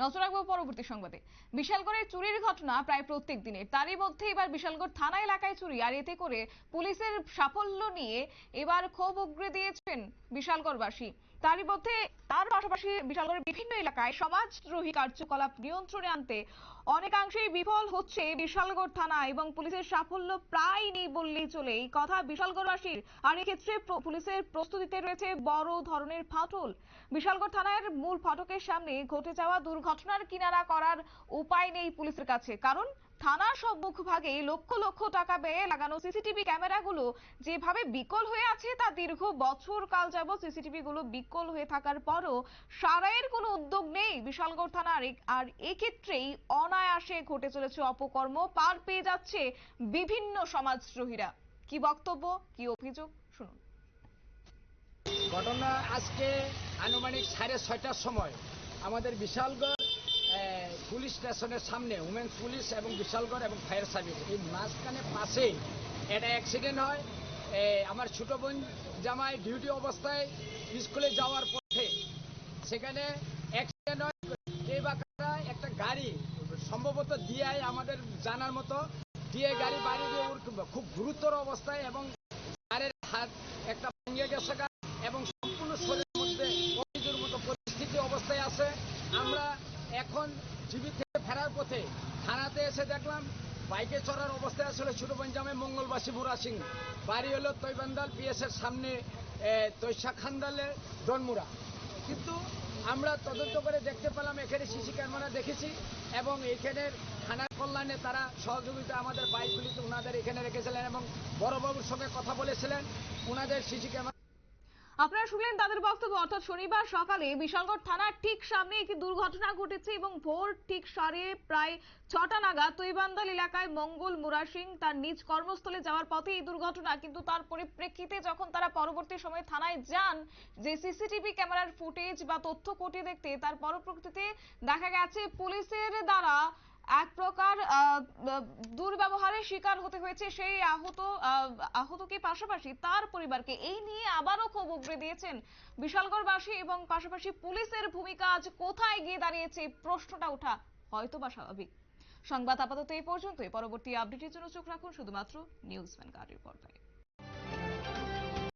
নজর রাখব পরবর্তী সংবাদে। বিশালগড়ের চুরির ঘটনা প্রায় প্রত্যেক দিনের তারই মধ্যে এবার বিশালগড় থানা এলাকায় চুরি, আর এতে করে পুলিশের সাফল্য নিয়ে এবার ক্ষোভ উগরে দিয়েছেন বিশালগড়বাসী। তারই মধ্যে তার পাশাপাশি বিশালগড়ের বিভিন্ন এলাকায় সমাজদ্রোহী কার্যকলাপ নিয়ন্ত্রণে আনতে অনেকাংশেই বিফল হচ্ছে বিশালগড় থানা এবং পুলিশের সাফল্য প্রায় নেই বললেই চলে। এই কথা বিশালগড়বাসীর। আর এক্ষেত্রে পুলিশের প্রস্তুতিতে রয়েছে বড় ধরনের ফাটল। বিশালগড় থানার মূল ফটকের সামনে ঘটে যাওয়া দুর্ঘটনার কিনারা করার উপায় নেই পুলিশের কাছে। কারণ থানার সম্মুখভাগে লক্ষ লক্ষ টাকা ব্যয়ে লাগানো সিসিটিভি ক্যামেরাগুলো যেভাবে বিকল হয়ে আছে তা দীর্ঘ বছর কাল যাব সিসিটিভি গুলো বিকল হয়ে থাকার পরও সারাইয়ের কোনো উদ্যোগ নেই। বিশালগড় থানার আর এক্ষেত্রেই অনায়াসে ঘটে চলেছে অপকর্ম। পার পেয়ে যাচ্ছে বিভিন্ন সমাজদ্রোহীরা। কি বক্তব্য, কি অভিযোগ, শুনুন। ঘটনা আজকে আনুমানিক সাড়ে ছয়টার সময় আমাদের বিশালগড় পুলিশ স্টেশনের সামনে উমেন্স পুলিশ এবং বিশালগড় এবং ফায়ার সার্ভিস এই মাঝখানে পাশেই একটা অ্যাক্সিডেন্ট হয়। আমার ছোট বোন জামাই ডিউটি অবস্থায় স্কুলে যাওয়ার পথে সেখানে অ্যাক্সিডেন্ট হয়। কে বা কারা একটা গাড়ি সম্ভবত ডিআই আমাদের জানার মতো। ডিআই গাড়ি বাড়ি দিয়ে ওর খুব- গুরুতর অবস্থায় এবং গাড়ির হাত একটা ভেঙে গেছে এবং সম্পূর্ণ শরীরের মধ্যে মতো পরিস্থিতি অবস্থায় আছে। এখন জীবিত থেকে ফেরার পথে থানাতে এসে দেখলাম, বাইকে চড়ার অবস্থায় আসলে ছোট পঞ্জামে মঙ্গলবাসী বুড়া সিং বাড়ি হলো তৈবান্দাল পিএস এর সামনে তৈশা খান্দালের ডনমুরা। কিন্তু আমরা তদন্ত করে দেখতে পেলাম, এখানে সিসি ক্যামেরা দেখেছি এবং এখানের থানার কল্যাণে তারা সহযোগিতা আমাদের বাইকগুলিতে ওনাদের এখানে রেখেছিলেন এবং বড়বাবুর সঙ্গে কথা বলেছিলেন। ওনাদের সিসি ক্যামেরা আপনারা শুনলেন তাদের বক্তব্য। অর্থাৎ শনিবার সকালে বিশালগড় থানার ঠিক সামনে একটি দুর্ঘটনা ঘটেছে এবং ভোর ঠিক সাড়ে প্রায় ছটা নাগাদ তৈবান্দাল এলাকায় মঙ্গল মুরা সিং তার নিজ কর্মস্থলে যাওয়ার পথে এই দুর্ঘটনা, কিন্তু তার পরিপ্রেক্ষিতে যখন তারা পরবর্তী সময়ে থানায় যান, যে সিসিটিভি ক্যামেরার ফুটেজ বা তথ্য খতিয়ে দেখতে তার পরবর্তীতে দেখা গেছে, পুলিশের দ্বারা এক প্রকার দুর্ব্যবহারের শিকার হতে হয়েছে সেই আহত আহ, আহতকে পাশাপাশি তার পরিবারকে। এই নিয়ে আবারও ক্ষোভ উগরে দিয়েছেন বিশালগড়বাসী এবং পাশাপাশি পুলিশের ভূমিকা আজ কোথায় গিয়ে দাঁড়িয়েছে প্রশ্নটা ওঠা হয়তো বা স্বাভাবিক। সংবাদ আপাতত এই পর্যন্তই। পরবর্তী আপডেটের জন্য চোখ রাখুন শুধুমাত্র নিউজ ভ্যানগার্ডের পর্দায়